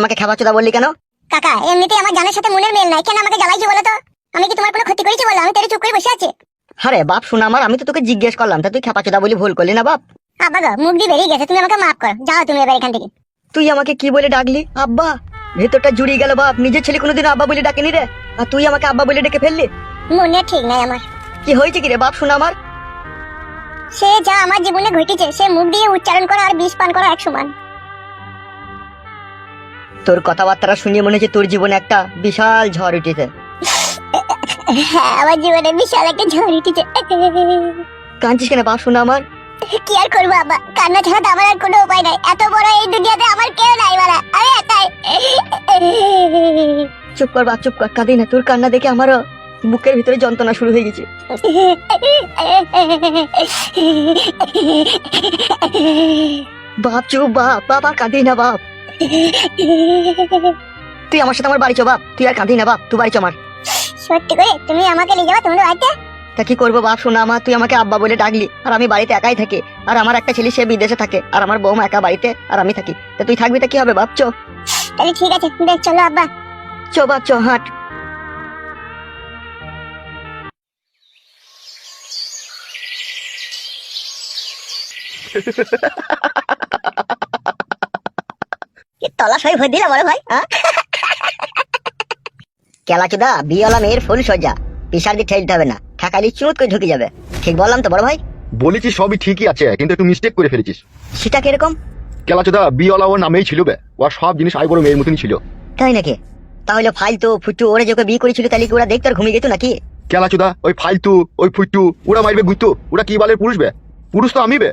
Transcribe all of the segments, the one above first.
আমাকে খাবার চোদা বললি কেন? কাকা এমনিতেই আমার জানের সাথে মনের মেল নাই। কেন আমাকে জ্বালাইছি বলো তো? আমি কি তোমার কোনো ক্ষতি করেছি বলো? আমি তেরে চুপ করে বসে আছি। আরে বাপ শোনা আমার আমি তো তোকে জিজ্ঞেস করলাম। তা তুই খাপা চোদা বলি ভুল করলি না বাপ? আব্বা গো মুখ দিয়ে বেরিয়ে গেছে। তুমি আমাকে মাফ করো। যাও তুমি এবার এখান থেকে। তুই আমাকে কি বলে ডাকলি? আব্বা ভেতরটা জুড়িয়ে গেল বাপ। নিজের ছেলে কোনোদিন আব্বা বলে ডাকেনি রে। আর তুই আমাকে আব্বা বলে ডেকে ফেললি? মনে ঠিক নাই আমার। কি হয়েছে কি রে বাপ শোনা আমার? সে যা আমার জীবনে ঘটেছে সে মুখ দিয়ে উচ্চারণ করা আর বিষ পান করা এক সমান। তোর কথাবার্তা শুনে মনে হচ্ছে তোর জীবনে একটা বিশাল ঝড় উঠেছে। হ্যাঁ আমার জীবনে বিশাল একটা ঝড় উঠেছে। কাঁদছিস কেন? বাপ শোনা আমার। কি আর করব আব্বা? কান্না ছাড়া তো আমার আর কোনো উপায় নাই। এত বড় এই দুনিয়াতে আমার কেউ নাই বলা। আমি একাই। চুপ কর বাপ চুপ কর। কাঁদি না। তোর কান্না দেখে আমারও বুকের ভিতরে যন্ত্রণা শুরু হয়ে গেছে। বাপ চুপ বাপ। আর কাঁদি না বাপ। তুই আমার সাথে আমার বাড়ি চ বাপ তুই আর কাঁদি না বাপ তুই বাড়ি চ আমার সত্যি করে? তুমি আমাকে নিয়ে যাবা তোমাদের বাড়িতে? তা কি করব বাপ শোনা আমার তুই আমাকে আব্বা বলে ডাকলি আর আমি বাড়িতে একাই থাকি আর আমার একটা ছেলে সে বিদেশে থাকে আর আমার বৌমা একা বাড়িতে আর আমি থাকি। তা তুই থাকবি তা কি হবে বাপ চো। তাহলে ঠিক আছে বেশ চলো আব্বা। চ বাপ চ হাট। তলা সই ভরে দিলে বড় ভাই কেলাচুদা মেয়ের ফুল সজ্জা। পিসার দিয়ে ঠেলতে হবে না। ঠেকালি চুত করে ঢুকে যাবে। ঠিক বললাম তো বড় ভাই? বলেছিস সবই ঠিকই আছে কিন্তু একটু মিস্টেক করে ফেলেছিস। সেটা কীরকম? কেলাচোদা ওর নামেই ছিল বে। ওর সব জিনিস আই বড় মেয়ের মতনই ছিল। তাই নাকি? তাহলে ফালতু ফুটু ওরা যে ওকে বিয়ে করেছিল তাহলে কি ওরা দেখতে আর ঘুমিয়ে গেতো নাকি? কেলাচোদা ওই ফালতু ওই ফুট্টু ওরা মারবে গুইতো ওরা কি বলে পুরুষ বে? পুরুষ তো আমি বে।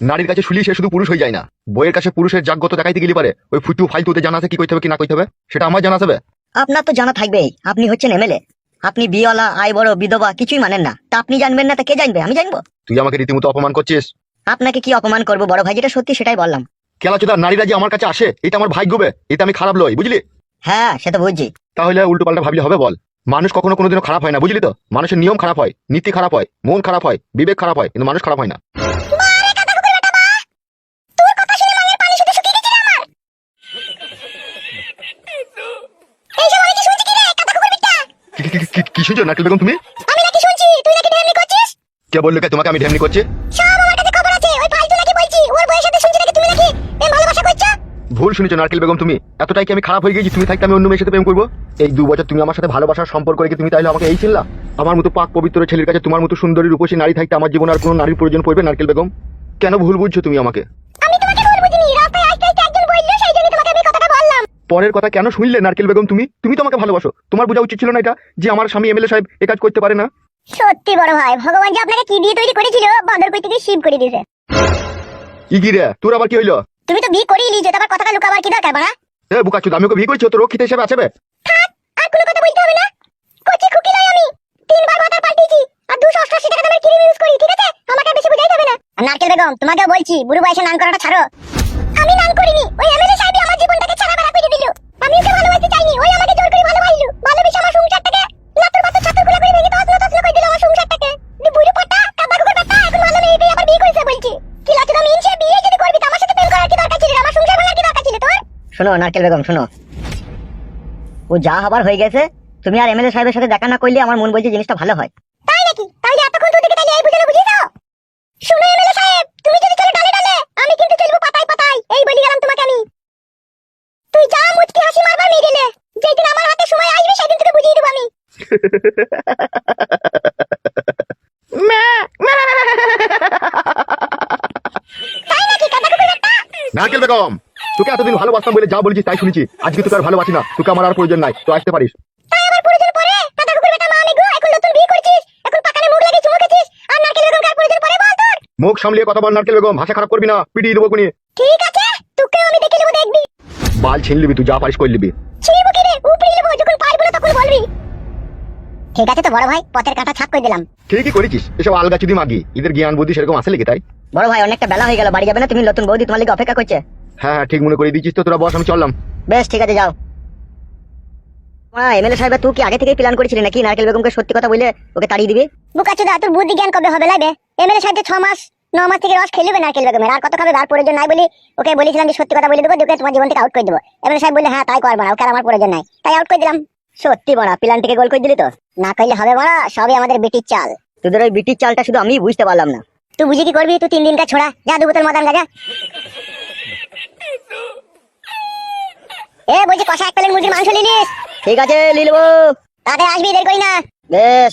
নারীর কাছে শুলি সে শুধু পুরুষ হয়ে যায় না। বইয়ের কাছে পুরুষের জাগ্যত দেখাইতে গেলে পারে। ওই ফুটু ফালতুতে জানা আছে কি করতে হবে কি না করতে হবে? সেটা আমার জানা আছে আপনার তো জানা থাকবেই। আপনি হচ্ছেন এমএলএ আপনি বিয়েওয়ালা আয় বড় বিধবা কিছুই মানেন না। তা আপনি জানবেন না তা কে জানবে? আমি জানব। তুই আমাকে রীতিমতো অপমান করছিস? আপনাকে কি অপমান করব বড় ভাই? যেটা সত্যি সেটাই বললাম। কেলাচোদা নারীরা যে আমার কাছে আসে এটা আমার ভাগ্য বে। এটা আমি খারাপ লই বুঝলি? হ্যাঁ সে তো বুঝছি। তাহলে উল্টো পাল্টা ভাবলে হবে বল। মানুষ কখনো কোনোদিনও খারাপ হয় না বুঝলি তো? মানুষের নিয়ম খারাপ হয় নীতি খারাপ হয় মন খারাপ হয় বিবেক খারাপ হয় কিন্তু মানুষ খারাপ হয় না এইসব আমি কি শুনছি কি রে কথা কুকুর বিট্টা কি- শুনছো? বেগম তুমি? আমি নাকি শুনছি। তুই নাকি ঢেমনি করছিস? কে বলল কে? তোমাকে আমি ঢেমনি করছি? সব আমার কাছে খবর আছে। ওই ফালতু নাকি বলছি? ওর সাথে শুনছি নাকি তুমি নাকি? প্রেম ভালোবাসা করছ? ভুল শুনেছো নারকেল বেগম তুমি। এতটাই কি আমি খারাপ হয়ে গেছি? তুমি থাকতে আমি অন্য মেয়ের সাথে প্রেম করব? এই দু বছর তুমি আমার সাথে ভালোবাসার সম্পর্ক রেখে তুমি তাহলে আমাকে এই চিনলা? আমার মতো পাক পবিত্র ছেলের কাছে তোমার মতো সুন্দরী রূপসী নারী থাকতে আমার জীবনে আর কোনো নারীর প্রয়োজন পড়বে নারকেল বেগম? কেন ভুল বুঝছ তুমি আমাকে? পরের কথা কেন শুনলে নারকেল বেগম তুমি? তুমি তো আমাকে ভালোবাসো। তোমার বোঝা উচিত ছিল না এটা যে আমার স্বামী এমএলএ সাহেব এ কাজ করতে পারে না। সত্যি বড় ভাই ভগবান যে আপনাকে কি দিয়ে তৈরি করেছিল বাঁদর কই থেকে শিব করে দিয়েছে। ইগি রে তোর আবার কি হইল? তুমি তো বিয়ে করেই লিজো তারপর কথাটা লুকাবার কি দরকার বাড়া? এ বুকাচুদ আমি ওকে বিয়ে করছি? তো রক্ষিত হিসেবে আছে বে। আর কোনো কথা বলতে হবে না। কচি খুকি নয় আমি। তিনবার মাথার পাল্টিয়েছি আর দুশো অষ্টাশি টাকা দামের ক্রিম ইউজ করি ঠিক আছে? আমাকে বেশি বুঝাইতে হবে না। নারকেল বেগম তোমাকে বলছি বুড়ো বয়সে নান করাটা ছাড়ো। আমি নান করিনি ওই শোনো নারকেল বেগম শোনো। ও যা হবার হয়ে গেছে তুমি আর এমএলএ সাহেবের সাথে দেখা না করলে আমার মন বলছে জিনিসটা ভালো হয়। তাই নাকি? তাহলে এতক্ষণ তোদেরকে তাহলে এই বুঝানো বুঝিয়ে দাও। শুনো এমএলএ সাহেব তুমি যদি চলো ডালে ডালে আমি কিন্তু চলবো পাতায় পাতায়। এই বলি গেলাম তোমাকে আমি। তুই যা মুচকি হাসি মারবার মেয়ে গেলে যেদিন আমার হাতে সময় আসবে সেদিন তোকে বুঝিয়ে দেবো আমি। নারকেল বেগম তোকে এতদিন ভালোবাসতাম বলে যা বলেছিস তাই শুনেছি। আজকে তোকে আর ভালোবাসি না। তোকে আমার আর প্রয়োজন নাই। তো আসতে পারিস। মুখ সামলিয়ে কথা বল নারকেল বেগম। ভাষা খারাপ করবি না। পিটিয়ে দেবো কোনি ঠিক আছে তোকেও আমি দেখে নেব দেখবি। বাল ছিন লিবি তুই যা পারিস করে লিবি ছিড়বো কি রে উপরে নেব যখন পারব না তখন বলবি। ঠিক আছে তো বড় ভাই পথের কাঁটা ছাপ করে দিলাম। ঠিকই করেছিস। এসব আলগা চুদি মাগি। এদের জ্ঞান বুদ্ধি সেরকম আসে লিখে তাই? বড় ভাই অনেকটা বেলা হয়ে গেল বাড়ি যাবে না? তুমি নতুন বৌদি তোমার লিগে অপেক্ষা করছে। হ্যাঁ হ্যাঁ ঠিক মনে করে দিচ্ছিস তো তোরা বস আমি চললাম। বেশ ঠিক আছে যাও। এমএলএ সাহেব তুই কি আগে থেকেই প্ল্যান করেছিলি নাকি নারকেল বেগমকে সত্যি কথা বলে ওকে তাড়িয়ে দিবি? বুকাচুদা তোর বুদ্ধি জ্ঞান কবে হবে লাগবে? এমএলএ সাহেব ছ মাস ন মাস থেকে রস খেলবে নারকেল বেগমের আর কত খাবে আর প্রয়োজন নাই বলি ওকে বলেছিলাম যে সত্যি কথা বলে দেবো ওকে তোমার জীবন থেকে আউট করে দেবো। এবারে সাহেব বললে হ্যাঁ তাই করব না ওকে আর আমার প্রয়োজন নাই তাই আউট করে দিলাম। সত্যি বড়া প্ল্যান থেকে গোল করে দিলি তো? না করলে হবে বড়া সবই আমাদের বিটির চাল। তোদের ওই বিটির চালটা শুধু আমি বুঝতে পারলাম না। তুই বুঝে কি করবি? তুই তিন দিনকার ছোড়া যা দু বোতল মদান গাজা। এ বলছি কষা এক প্লেট মুরগির মাংস নিলিস ঠিক আছে লিলবো তাতে আসবি দেরি করি না। বেশ।